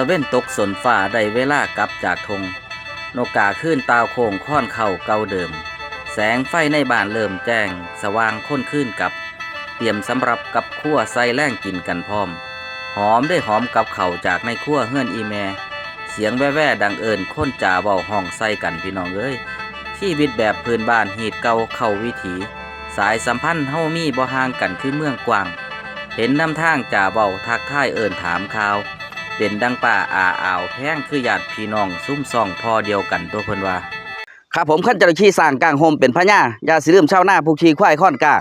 ตะเว้นตกสนฝ่าได้เวลากลับจากทงนกกาขึ้นตาวโค้งค่อนเข่าเก่าเดิม แสงไฟในบ้านเริ่มแจ้ง สว่างค้นขึ้นกับ เตรียมสำหรับกับขั้วใส่แล่งกินกันพร้อม หอมได้หอมกับเข่าจากในขั้วเฮือนอีแมเสียงแว่ๆดังเอิญค้นจ่าเบาห้องใส่กันพี่น้องเอ้ยชีวิตแบบพื้นบ้านหีดเก่าเข้าวิถี สายสัมพันธ์เฮามีบ่ห่างกันคือเมืองกว้าง เห็นนำทางจ่าเบาทักทายเอิญถามข่าว เป็นดังป่าอาอ่าวแพงคือญาติพี่น้องซุ่มซ่องพอเดียวกันตัวเพิ่นว่าครับผมขั้นจระเข้สร้างกลางโฮมเป็นพญาอย่าสิลืมชาวนาผู้ขี่ควายค่อนกา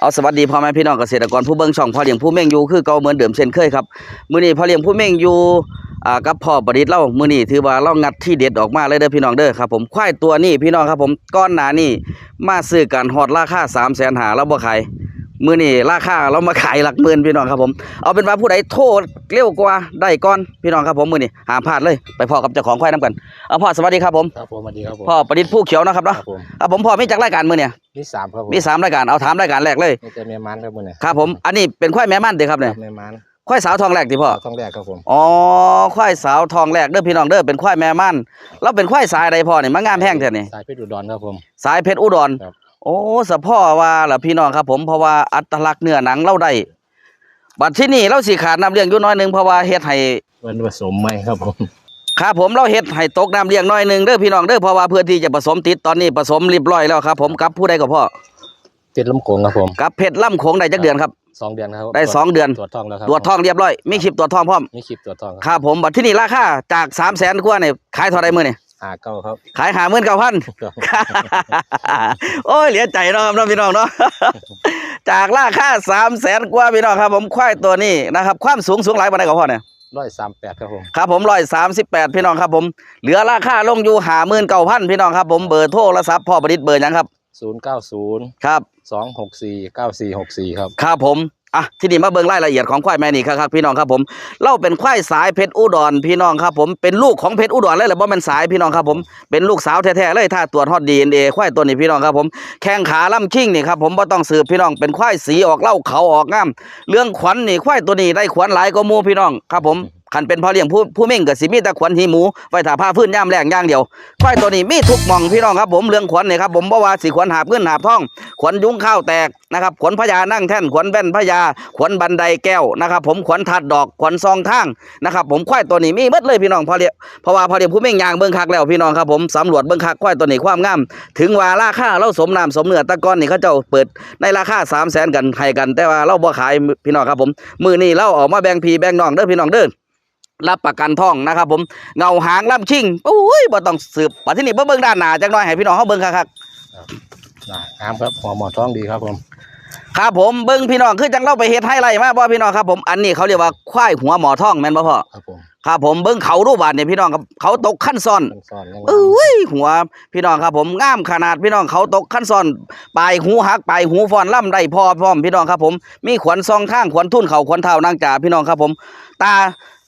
เอาสวัสดีพ่อแม่พี่น้องเกษตรกรผู้เบิ่งช่องพ่อเลี้ยงผู้เม่งอยู่คือเก่าเหมือนเดิมเช่นเคยครับมื้อนี้พ่อเลี้ยงผู้เม่งอยู่อ่ากับพ่อประดิษฐ์เล่ามื้อนี้ถือว่าเรางัดที่เด็ดออกมาเลยเด้อพี่น้องเด้อครับผมควายตัวนี้พี่น้องครับผมก้อนหนานี่มาซื้อกันฮอดราคา3 0 0 0 0หาแล้วบ่ขาย มื้อนี้ราคาเรามาขายหลักหมื่นพี่น้องครับผมเอาเป็นว่าผู้ใดโทษเร็วกว่าได้ก่อนพี่น้องครับผมมื้อนี้ห้ามพลาดเลยไปพ่อกับเจ้าของควายนํกันเอาพ่อสวัสดีครับผมครับผมสวัสดีครับผมพ่อประดิษฐ์ผู้เขียวเนาะครับครัเนาะบผมครับผมพ่อมีจากรายการมือเนี่ยมีสามครับผมมีสามรายการเอาถามรายการแรกเลยมีแต่แม่มันครับผมเนี่ยครับผมอันนี้เป็นควายแม่มันเด้ครับเนี่ยแม่มันควายสาวทองแรกที่พ่อท้องแรกครับผมอ๋อควายสาวทองแรกเด้อพี่น้องเด้อเป็นควายแม่มันแล้วเป็นควายสายใดพ่อเนี่ยมันงามแห้งแท้นี่สายเพชรอุดรครับผมสายเพชรอุดรครับ โอ้สะพ่อว่าล่ะพี่น้องครับ ผมเพราะว่าอัตลักษณ์เนื้อหนังเราได้บัดที่นี่เราสิขาดน้ำเลี้ยงอยู่น้อยหนึงเพราะว่าเฮ็ดให้มันผสมไหมครับผมครับผมเราเฮ็ดให้ตกน้ำเลี้ยงน้อยหนึงเด้อพี่น้องเด้อเพราะว่าเพื่อที่จะผสมติดตอนนี้ผสมเรียบร้อยแล้วครับ ผมกับผู้ใดก็พ่อติดลำโขงครับผมกับเพชรล่ำโขงได้จักเดือนครับสองเดือนครับได้สองเดือนตรวจท้องแล้วครับตรวจทองเรียบร้อยมีคลิปตรวจทองพร้อมมีคลิปตรวจท้องครับผมบัตรที่นี่ราคาจาก3 0 0แสนกว่าเนี่ยขายเท่าไรมือเนี่ย หาเก้าครับ ขายหาหมื่นเก้าพันโอ้ยเหลียใจเนาะครับน้องพี่น้องเนาะจากราคาสามแสนกว่าพี่น้องครับ ผมควายตัวนี้นะครับ ความสูงสูงหลายปานใดก็พอเนี่ยร้อยสามแปดครับผมครับผมร้อยสามสิบแปดพี่น้องครับผมเหลือราคาลงอยู่หาหมื่นเก้าพันพี่น้องครับผมเบอร์โทรศัพท์พ่อประดิษฐ์เบอร์หยังครับศูนย์เก้าศูนย์ครับสองหกสี่เก้าสี่หกสี่ครับครับผม อะที่นี่มาเบิ่งรายละเอียดของควายแม่นี่ครับพี่น้องครับผมเล่าเป็นควายสายเพชรอุดรพี่น้องครับผมเป็นลูกของเพชรอุดรเลยแหละบ่เป็นสายพี่น้องครับผมเป็นลูกสาวแท้ๆเลยถ้าตรวจฮอดดีเอ็นเอควายตัวนี้พี่น้องครับผมแข้งขาล่ำคิงนี่ครับผมบ่ต้องสืบพี่น้องเป็นควายสีออกเล่าเขาออกงาม เรื่องขวัญนี่ควายตัวนี้ได้ขวัญหลายก็มูพี่น้องครับผม คันเป็นพ่อเลี้ยงผู้ผู้เม่งก็สิมีต่ขวัญหีหมูไว้ถ้าพาพื้นย่ามแรงย่างเดียวควายตัวนี้มีทุกมองพี่น้องครับผมเรื่องขวัญนี่ครับผมบ่ว่าสิขวัญหาบเงินหาบทอง ขวัญยุ้งข้าวแตกนะครับขวัญพญานั่งแท่นขวัญแว่นพญาขวัญบันไดแก้วนะครับ ผมขวัญถัดดอกขวัญซองทางนะครับผมควายตัวนี้มีหมดเลยพี่น้องพอเรียงเพราะว่าพอเรียงผู้เม่งยางเบิ่งคักแล้วพี่น้องครับผมสำรวจเบิ่งคักควายตัวนี้ความงาม ถึงว่าราคาเราสมน้ำสมเนื้อตะกอนนี่เขาเจ้าเปิดในราคา3 0 0แสนกันให้กัน แต่ว่าเราบ่ขายพี่น้องครับผมมือนี้เราออกมาแบ่งพี่แบ่งน้องเด้อพี่น้องเด้อ รับประกันท่องนะครับ ผมเงาหางล่ำชิงโอ้ยบ่ต้องสืบปัจจุบันบ่เบิ่งด้านหน้าจักหน่อยให้พี่น้องเฮาเบิ่งคักๆน่ะงามครับหัวหมอท้องดีครับผมครับผมเบิ้งพี่น้องคือจังเราไปเฮ็ดให้ไรมาบ่พี่น้องครับผมอันนี้เขาเรียกว่าควายหัวหมอทองแม่นบ่พ่อครับผมครับผมเบิ้งเขารูปบาดเนี่ยพี่น้องครับเขาตกขั้นซ้อนเป็นซ่อนยังเอ้ยหัวพี่น้องครับผมงามขนาดพี่น้องเขาตกขั้นซ้อนปลายหูหักปลายหูฟอนล่ำได้พอพร้อมพี่น้องครับผมมีขวัญซองทางขวัญทุ่นเขาขวัญเท้านางจ่าพี่น้องครับผม ตา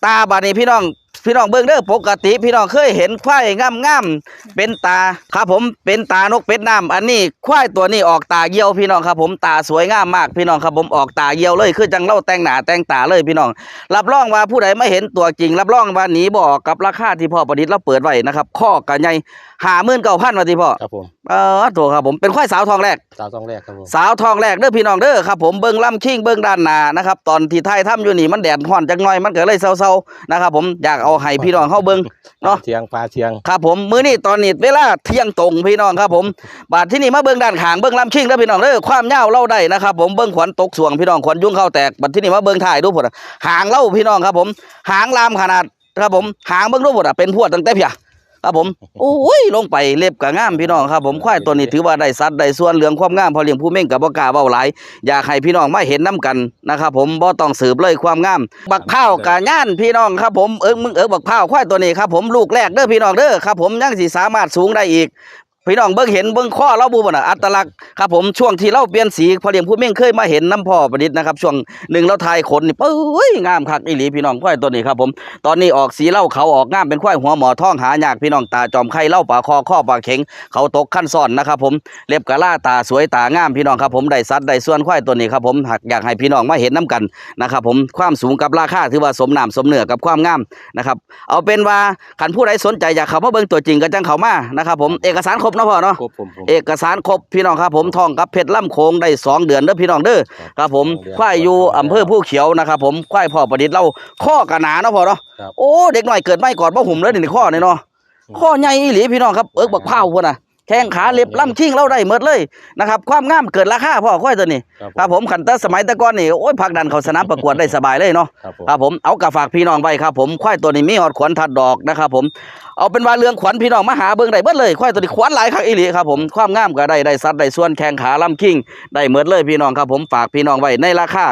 ตาบาดนี้พี่น้อง พี่น้องเบิ่งเด้อปกติ พี่น้องเคยเห็นควายงามๆเป็นตาครับผมเป็นตานกเป็ดน้ำอันนี้ควายตัวนี้ออกตาเยี่ยวพี่น้องครับผมตาสวยงามมากพี่น้องครับผมออกตาเยี่ยวเลยคือจังเล่าแต่งหน้าแต่งตาเลยพี่น้อง รับรองว่าผู้ใดไม่เห็นตัวจริง รับรองว่าหนีบออกกับราคาที่พ่อประดิษฐ์เราเปิดไว้นะครับข้อกันใหญ่หาหมื่นเก้าพันว่าที่พ่อครับผมเออตัวครับผมเป็นควายสาวทองแรกสาวท้องแรกครับผมสาวทองแรกเด้อพี่น้องเด้อครับผมเบิ้งลำคิงเบิ้งด้านหน้านะครับตอนที่ไทยทำอยู่นี่มันแดดร้อนจังหน่อยมันก็เลยเศร้าๆนะครับผมอยากเอาให้พี่น้องเข้าเบิ้งเนาะเทียงปลาเทียงครับผมมื้อนี้ตอนนี้เวลาเที่ยงตรงพี่น้องครับผมบาดที่นี่มาเบิ้งด้านข้างเบิ้งลำคิงเด้อพี่น้องเด้อความยาวเล่าได้นะครับผมเบิ้งขวัญตกสวงพี่น้องขวัญยุ่งเข้าแตกบัดที่นี่มาเบิ้งถ่ายดูพุ่นอะหางเล่าพี่น้องครับผม หางลามขนาดครับผมหางเบิ้งดูพุ่นอะเป็นพวดตั้งแต่เพีย ครับผมโอ้ยลงไปเล็บกะงามพี่น้องครับผมควายตัวนี้ถือว่าได้สัดได้ส่วนเหลืองความงามพอเลี้ยงผู้เม่งกับบ่กล้าเว้าหลายอยากให้พี่น้องมาเห็นน้ำกันนะครับผมบ่ต้องสืบเลยความงาม บักเผาวกะย่านพี่น้องครับผมเอิงมึงเอิงบักเผาวควายตัวนี้ครับผมลูกแรกเด้อพี่น้องเด้อครับผมยังสิสามารถสูงได้อีก พี่น้องเบิ่งเห็นเบิ่งข้อเราบูบ่น่ะอัตลักษณ์ครับผมช่วงที่เราเปลี่ยนสีพอเลี้ยงผู้เม่งเคยมาเห็นน้ำพ่อประดิษฐ์นะครับช่วงหนึ่งเราทายขนนี่ปุ้ยงามคักอีหลีพี่น้องควายตัวนี้ครับผมตอนนี้ออกสีเล่าเขาออกงามเป็นควายหัวหมอท้องหายากพี่น้องตาจอมไข่เล่าปากคอข้อปากเข็งเขาตกขั้นซ่อนนะครับผมเล็บกะล่าตาสวยตางามพี่น้องครับผมได้สัดได้ส่วนควายตัวนี้ครับผมหากอยากให้พี่น้องมาเห็นน้ำกันนะครับผมความสูงกับราคาถือว่าสมน้ำสมเนื้อกับความงามนะครับเอาเป็นว่าคันผู้ใดสนใจอยากเข้ามาเบิ่งตัวจริงก็จังเข้ามานะครับผมเอกสารครบนาะพ่อเนาะครบผมผม เอกสารครบพี่น้องครับผมทองกับเพชรล่ำโคงได้สองเดือนเด้อพี่น้องเด้อครับผมสองเดือนควายอยู่อำเภอผู้เขียวนะครับผมควายพ่อประดิษฐ์เราข้อกระหนาเนาะพ่อเนาะครับ โอ้เด็กน้อยเกิดไม่ก่อนบ่หุ่มเลยนี่ข้อนี่เนาะข้อใหญ่อีหลีพี่น้องครับเอิกบักเผาพุ่นน่ะ แข้งขาเล็บล่ำคิงเราได้หมดเลยนะครับ ความงามเกิดราคาพ่อควายตัวนี้ครับครับผมขันแตสมัยแตะก่อนนี่โอ้ยผลักดันเขาสนามประกวดได้สบายเลยเนาะครับผมครับผมเอากระฝากพี่น้องไว้ครับ ผมควายตัวนี้มีหอดขวัญทัดดอกนะครับ ผมเอาเป็นว่าเรื่องขวัญพี่น้องมาหาเบิ่งได้เบิดเลยควายตัวนี้ขวัญหลายคักอีหลีครับผมความงามก็ได้ได้สัดได้ส่วนแข้งขาลำคิงได้เมิดเลยพี่น้องครับผมฝากพี่น้องไว้ในราคา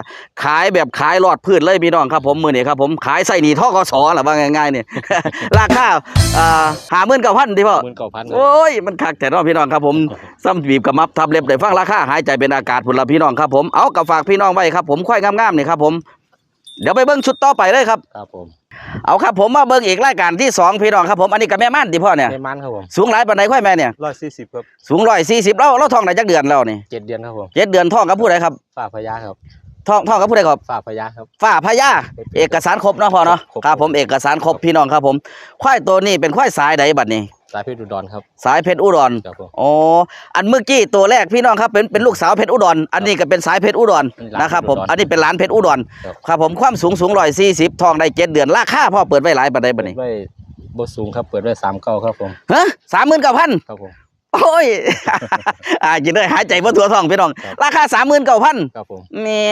ขายแบบขายรอดพืชเลยพี่น้องครับผมมือนี้ครับผมขายใส่หนีท่อกสหรือว่าง่ายๆเนี่ยราคาอ่าหาหมื่นเก้าพันที่พ่อหมื่นเก้าพันโอ้ยมันคักแต่เน้องพี่น้องครับผมซ้ำบีบกับมับทับเล็บได้ฟังราคาหายใจเป็นอากาศพุ่นละพี่น้องครับผมเอากับฝากพี่น้องไว้ครับผมควายงามๆนี่ครับผมเดี๋ยวไปเบิ้งชุดต่อไปเลยครับครับผมเอาครับผมมาเบิ้งอีกรายการที่สองพี่น้องครับผมอันนี้กับแม่ม่านที่พ่อเนี่ยในมันครับผมสูงหลายปานใดควายแม่เนี่ยร้อยสี่สิบครับสูงร้อยสี่สิบแล้วเราท้องได้จักเดือนแล้วนี่เจ็ดเดือนครับผมเจ็ดเดือนท้องกับผู้ใดครับฝ่าพญาครับท้องท้องกับผู้ใดครับฝ่าพญาครับฝ้าพญาเอกสารครบเนาะพ่อเนาะครบครับผมเอกสารครบพี่น้องครับผมควายตัวนี้เป็นควายสายใดบัดนี้ สายเพชรอุดรครับ สายเพชรอุดรครับผม อ๋ออันเมื่อกี้ตัวแรกพี่น้องครับเป็นเป็นลูกสาวเพชรอุดรอันนี้ก็เป็นสายเพชรอุดรเป็นหลานนะครับผมเพชรอุดรอันนี้เป็นหลานเพชรอุดรครับ ครับผมความสูงสูงร้อยสี่สิบทองได้เจ็ดเดือนราคาพ่อเปิดไว้หลายปานใดบัดนี้ไว้บสูงครับ เปิดไว้สามเก้าครับผม ฮะสามหมื่นเก้าพัน ครับผม โอ้ย อ่ากินได้หายใจบ่ทั่วท้องพี่น้อง ครับ ราคาสามหมื่นเก้าพันครับผมแหม่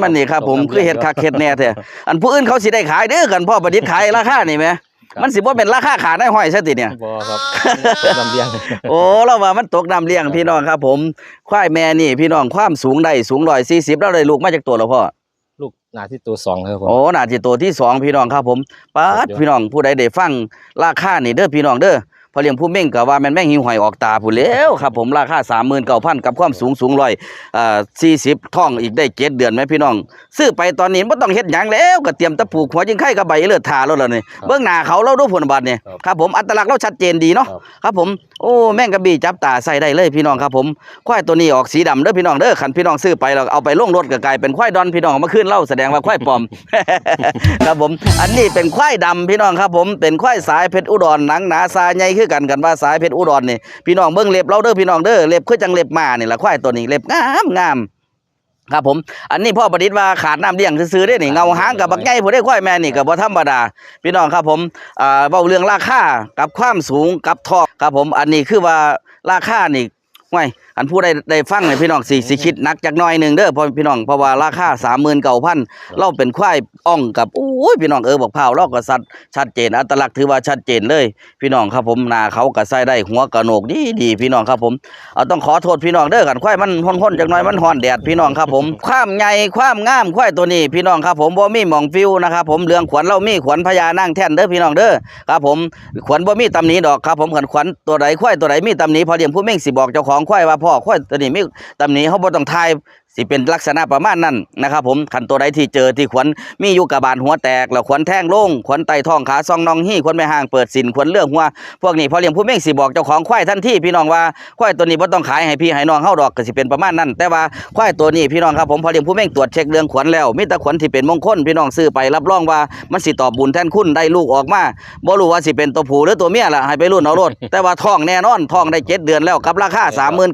มันนี่ครับผมตกน้ำคือเฮ็ดคักเฮ็ดแน่แท้อันผู้อื่นเขาสิได้ขายเด้อกันพ่อประดิษฐ์ขายราคานี่แหมครับ มันสิบ่เป็นราคาขาได้ห้อยซะติเนี่ยบอครับลำเลียงโอ้เราว่ามันตกน้ำเลี้ยงพี่น้องครับ ผมควายแม่นี่ พี่น้องความสูงได้สูงร้อยสี่สิบแล้วได้ลูกมาจากตัวแล้วพ่อลูกหนาที่ตัวสองครับผมโอ้น่าจะตัวที่สองพี่น้องครับผมป้าดเดี๋ยวพี่น้องผู้ใดได้ฟังราคานี่เด้อพี่น้องเด้อพ อเลี้ยงผู้เม่งก็ว่าแม่นแม่งหิวหอยออกตาผู้นแหล้วครับผมราคาสามหมื่นเก้าพันกับความสูงสูงร้อยอ่าสี่สิบท่องอีกได้เจ็ดเดือนไหมพี่น้อง ซื้อไปตอนนี้ไม่ต้องเฮ็ดหยังแล้วก็เตรียมตะปูกหัวจิงไข่กับใบเลือดทาแล้วล่ะนี่เบื้องหน้าเขาเราดูผลบัตรเนี่ยครับผมอัตลักษณ์เราชัดเจนดีเนาะครับครับผมโอ้แม่งกระบี่จับตาใส่ได้เลยพี่น้องครับผมควายตัวนี้ออกสีดำเด้อพี่น้องเด้อขันพี่น้องซื้อไปเราเอาไปลงรถก็กลายเป็นควายดอนพี่น้องเอามาขึ้นเล่าแสดงว่าควายปลอมครับผมอันนี้เป็นควายดำพี่น้องครับผมเป็นควายสายเพชรอุดรหนังหนาซาใหญ่คือกันกันว่าสายเพชรอุดรนี่พี่น้องเบิ่งเล็บเราเด้อพี่น้องเด้อเล็บคือจังเล็บหมานี่ละควายตัวนี้เล็บงามงามครับผม อันนี้พ่อประดิษฐ์ว่าขาดน้ำเลี้ยงซื้อๆได้นี่เงาหางกับบักใหญ่ผู้ได้ควายแม่นี่ก็บ่ธรรมดา พี่น้องครับผมอ่าเว้าเรื่องราคากับความสูงกับทองครับผม อันนี้คือว่าราคานี่ ห่วยอันผู้ใดได้ฟังเนี่ยพี่น้องสิสิคิดหนักจักหน่อยหนึงเด้อเพราะพี่น้องเพราะว่าราคา39,000เราเป็นควายอ่องกับโอ้ยพี่น้องเออบอกเผาเราก็สัดชัดเจนอัตลักษณ์ถือว่าชัดเจนเลย พี่น้องครับผมหน้าเขาก็ใส่ได้หัวกระโหนกดีดีพี่น้องครับผมเอาต้องขอโทษพี่น้องเด้อกันควายมันห้นๆจักหน่อยมันฮ้อนแดดพี่น้องครับผมความใหญ่ความงามควายตัวนี้ พี่น้องครับผมบ่มีหมองฟิวนะครับผมเรื่องขวัญเรามีขวัญพญานั่งแท่นเด้อพี่น้องเด้อครับผมขวัญบ่มีตำหนิดอกครับผมขันขวัญตัวใดควายตัวใดมีตำหนิพอเลี้ยงผู้เม่งสิบอกเจ้าของควายว่าพ่อควายตัวนี้มีตำหนิเขาบ่ต้องทาย สิเป็นลักษณะประมาณนั้นนะครับผมขันตัวใดที่เจอที่ขวัญมีอยู่กับบานหัวแตกแล้วขวัญแท่งลงขวัญไตท้องขาซองนองหี้ขวัญไม่ห่างเปิดสินขวัญเลือกหัวพวกนี้พอเลี้ยงผู้เม่งสิบอกเจ้าของควายทันที่พี่น้องว่าควายตัวนี้บ่ต้องขายให้พี่ให้น้องเฮาดอกก็สิเป็นประมาณนั้น แต่ว่าควายตัวนี้พี่น้องครับผมพอเลี้ยงผู้เม่งตรวจเช็คเรื่องขวัญแล้วมีแต่ขวัญที่เป็นมงคลพี่น้องซื้อไปรับรองว่ามันสิตอบบุญแทนคุณได้ลูกออกมาบ่รู้ว่าสิเป็นตัวผู้หรือตัวเมียล่ะให้ไปรุ่นเอาโลดแต่ว่าท้องแน่นอนท้องได้เจ็ดเดือนแล้วกับราคา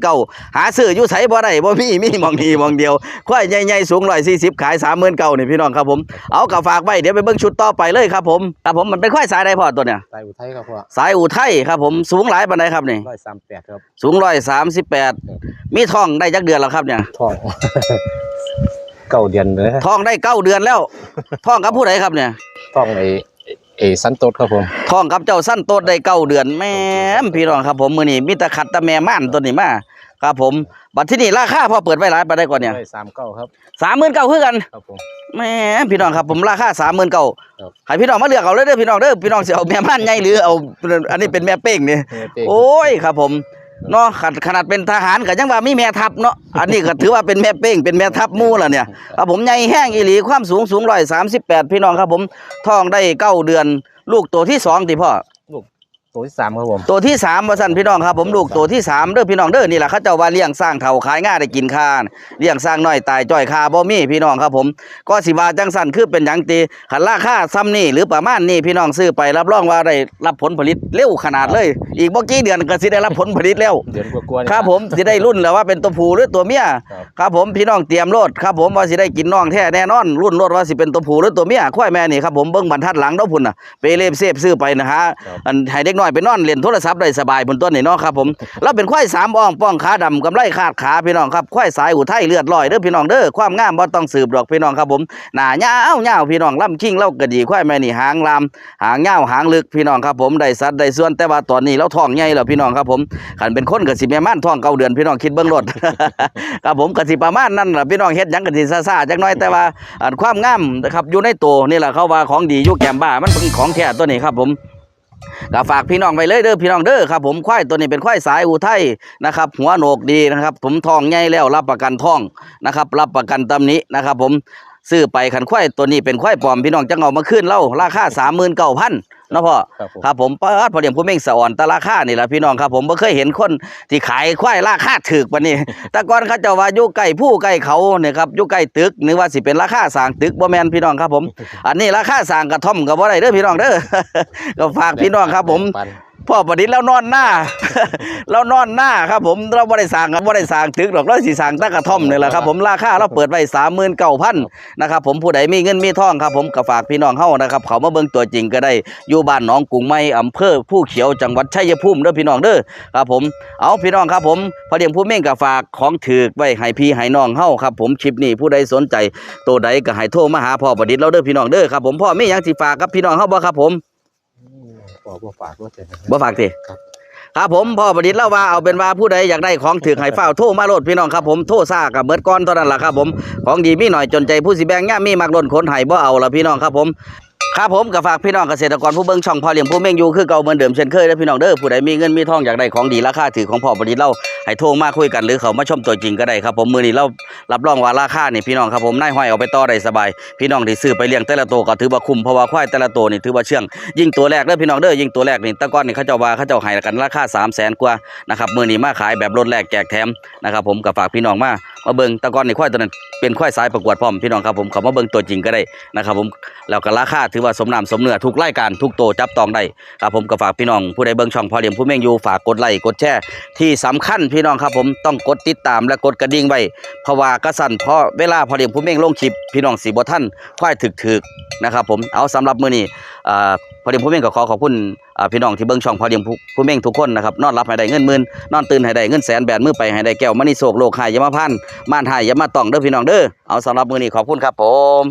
39,000หาซื้ออยู่ไสบ่ได้บ่มีมีมองนี้มองเดียวควายใหญ่ๆสูง140ขาย39,000นี่พี่น้องครับผมเอากระฝากไว้เดี๋ยวไปเบิ่งชุดต่อไปเลยครับผมครับผมมันเป็นควายสายใดพอตัวเนี่ยสายอุทัยครับพ่อสายอู่ไทยครับผมสูงหลายปานใดครับนี่ร้อยสามแปดครับสูง138มีท้องได้จักเดือนแล้วครับเนี่ยท้องเก้าเดือนเลยท้องได้เก้าเดือนแล้วท้องกับผู้ใดครับเนี่ยท้องไอเอสันโตดครับผมท้องกับเจ้าสั้นโตดได้เก้าเดือนแม่มพี่น้องครับผมมื้อนี้มีแต่ขัดแตะแม่ม่านตัวนี้มา ครับผม บัดที่นี่ราคาพอเปิดไว้หลายปานใดก่อนเนี่ยร้อยสามเก้าครับ39,000คือกันครับผมแหม่พี่น้องครับผมราคาสามหมื่นเก้าครับให้พี่น้องมาเลือกเอาเลยเด้อพี่น้องเด้อพี่น้องสิเอาแม่ม่านใหญ่หรือเอาอันนี้เป็นแม่เป้งนี่เฮ้ยเต้โอ้ยครับผมเนาะขนาดขนาดเป็นทหารก็ยังว่ามีแม่ทัพเนาะอันนี้ก็ถือว่าเป็นแม่เป้งเป็นแม่ทัพหมู่ล่ะเนี่ยครับผมใหญ่แห้งอีหลีความสูงสูง138พี่น้องครับผมท้องได้เก้าเดือน ลูกตัวที่สองติพ่อ ตัวที่สามครับผม ตัวที่สามว่าสั่นพี่น้องครับผมลูกตัวที่สามเด้อพี่น้องเด้อนี่แหละเขาเจ้าว่าเลี้ยงสร้างเถาขายง่ายได้กินคานเลี้ยงสร้างน้อยตายจ้อยคาบ่มีพี่น้องครับผม ก็สิว่าจังสั่นคือเป็นหยังตีขันราคาซ้ำนี่หรือประมาณนี้พี่น้องซื้อไปรับรองว่าได้รับผลผลิตเร็วขนาดเลย อีกบ่กี่เดือนก็สิได้รับผลผลิตแล้วเดือนกว่าๆนี่ครับผมสิได้รุ่นแล้วว่าเป็นตัวผู้หรือตัวเมียครับครับผมพี่น้องเตรียมโลดครับผมว่าสิได้กินน้องแท้แน่นอน รุ่นโลดว่าสิเป็นตัวผู้หรือตัวเมียควายแม่นี่ครับผมเบิ่งบรรทัดหลังเนาะพุ่นน่ะไปเลฟเซฟซื้อไปนะฮะครับอันให้เด็กน้อยไปนอนเล่นโทรศัพท์ได้สบายบนต้นนี่เนาะครับผมแล้วเป็นควายสามอ่องป้องขาดำกำไลขาดขาพี่น้องครับควายสายอุทัยเลือดลอยเด้อพี่น้องเด้อความงามบ่ต้องสืบดอกพี่น้องครับผมหน้ายาวๆพี่น้องลำคิงเล่าก็ดีควายแม่นี่หางลามหางยาหางลึกพี่น้องครับผมได้สัดได้ส่วนแต่ว่าตอนนี้เราท้องใหญ่แล้วพี่น้องครับผมคันเป็นคนก็สิแม่ม่านท้องเก้าเดือนพี่น้องคิดเบิ่งรถครับผมก็สิประมาณนั้นแหละพี่น้องเฮ็ดยังก็สิซ่าๆจักน่อยแต่ว่าความงามนะครับอยู่ในตัวนี่แหละเขาว่าของดีอยู่แกมบ้ามันเป็นของแท้ตัวนี้ครับผม ก็ฝากพี่น้องไปเลยเด้อพี่น้องเด้อครับผมควายตัวนี้เป็นควายสายอุทัยนะครับ หัวโหนกดีนะครับ ผมทองใหญ่แล้วรับประกันทองนะครับ รับประกันตำนี้นะครับ ผม ซื้อไปขันควายตัวนี้เป็นควายปลอมพี่น้องจังเอามาขึ้นเล่าราคาสามหมื่นเก้าพันนาะพ่อครับผม ครับผมเปิดพอเดียมผู้เม่งสะอ่อนแตราคานี่แหละพี่น้องครับผมบ่เคยเห็นคนที่ขายควายราคาถูกปานนี้ แต่ก่อนเขาเจะว่าอยู่ใกล้ผู้ใกล้เขาเนี่ยครับอยู่ใกล้ตึกนึกว่าสิเป็นราคาสร้างตึกบ่แม่นพี่น้องครับผม อันนี้ราคาสร้างกระท่อมก็บ่ได้เด้อพี่น้องเด้อ ก็ฝากพี่น้องครับผมปัน พ่อประดิษฐ์แล้วนอนหน้าเรานอนหน้าครับผมเราบ่ได้สั่งครับบ่ได้สั่งตึกหรอกเราสิสั่งแตะกระท่อมนี่แหละครับผมราคาเราเปิดไว้39,000นะครับผมผู้ใดมีเงินมีทองครับผมก็ฝากพี่น้องเฮานะครับเขามาเบิ่งตัวจริงก็ได้อยู่บ้านหนองกรุงไม้อำเภอผู้เขียวจังหวัดชัยภูมิเด้อพี่น้องเด้อครับผมเอาพี่น้องครับผมพอเดียงผู้เม่งก็ฝากของถือไว้ให้พี่ให้น้องเฮาครับผมคลิปนี้ผู้ใดสนใจตัวใดก็ให้โทรมาหาพ่อประดิษฐ์เราเด้อพี่น้องเด้อครับผมพ่อมีหยังสิฝากกับพี่น้องเฮาบ่ครับผม บอกว่าฝากว่าจะบ่ฝากติครับ ครับผมพ่อประดิษฐ์เล่าว่าเอาเป็นว่าผู้ใดอยากได้ของถือให้เฝ้าโทรมาโลดพี่น้องครับผมโทรซ่ากับเบิดก้อนเท่านั้นล่ะครับผมของดีมีหน่อยจนใจผู้สิแบงง่ามมีมักล้นขนไห้บ่เอาละพี่น้องครับผม ครับผมก็ฝากพี่น้องเกษตรกรผู้เบิ่งช่องพ่อเลี้ยงผู้เม่งอยู่คือเก่าเหมือนเดิมเช่นเคยเด้อพี่น้องเด้อผู้ใดมีเงินมีทองอยากได้ของดีราคาถือของพ่อประดิษฐ์เล่าให้โทรมาคุยกันหรือเขามาชมตัวจริงก็ได้ครับผมมือนี้เรารับรองว่าราคานี่พี่น้องครับผมนายห้อยเอาไปต่อได้สบาย พี่น้องที่ซื้อไปเลี้ยงแต่ละตัวก็ถือว่าคุ้มเพราะว่าควายแต่ละตัวนี่ถือว่าเชื่องยิ่งตัวแรกเด้อพี่น้องเด้อยิ่งตัวแรกนี่ตะก้อนนี่เขาเจ้าว่าเขาเจ้าให้กันราคา3 0 0 0 0 0กว่านะครับมือนี้มาขายแบบรถแรกแจกแถมนะครับผมก็ฝากพี่น้องมามาเบิ่งตะก้อนนี่ควายตัวนั้นเป็นควายสายประกวดพร้อมพี่น้องครับผมเขามาเบิ่งตัวจริงก็ได้นะครับผมแล้วก็ราคาถือว่าสมน้ำสมเนื้อทุกรายการทุกโตจับต้องได้ครับผมก็ฝากพี่น้องผู้ใดเบิ่งช่องพอเลี้ยงผู้เม่งอยู่ฝากกดไลค์กดแชร์ที่สำคัญพี่น้องครับผมต้องกดติดตามและกดกระดิ่งไว้เพราะว่ากระสันเพราะเวลาพอเลี้ยงผู้เม่งลงคลิปพี่น้องสิบ่ทันควายถึกๆนะครับผมเอาสำหรับมื้อนี้อ่าพอเดียงผู้เม่งก็ขอขอบคุณพี่น้องที่เบิ่งช่องพอเดียงผู้เม่งทุกคนนะครับนอนรับให้ได้เงินหมื่นนอนตื่นให้ได้เงินแสนแบนมือไปให้ได้แก้วมณีโศกโลกหายยามาพันม่านหายยามาต้องเด้อพี่น้องเด้อเอาสำหรับมื้อนี้ขอบคุณครับผม